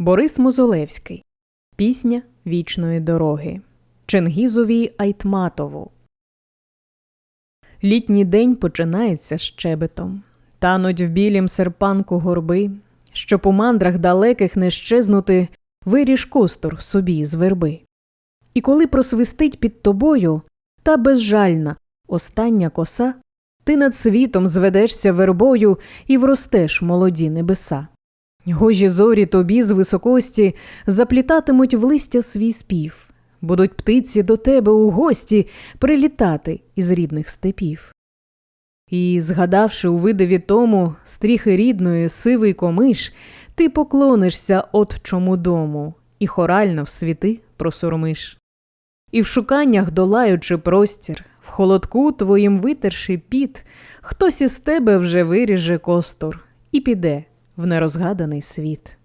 Борис Мозолевський. Пісня вічної дороги. Чингізові Айтматову. Літній день починається щебетом. Тануть в білім серпанку горби, щоб у мандрах далеких не щезнути, виріж костур собі з верби. І коли просвистить під тобою та безжальна остання коса, ти над світом зведешся вербою і вростеш молоді небеса. Гожі зорі тобі з високості заплітатимуть в листя свій спів, будуть птиці до тебе у гості прилітати із рідних степів. І, згадавши у видиві тому стріхи рідної сивий комиш, ти поклонишся отчому дому і хорально в світи просурмиш. І в шуканнях, долаючи простір, в холодку твоїм витерши піт, хтось із тебе вже виріже костур і піде в нерозгаданий світ.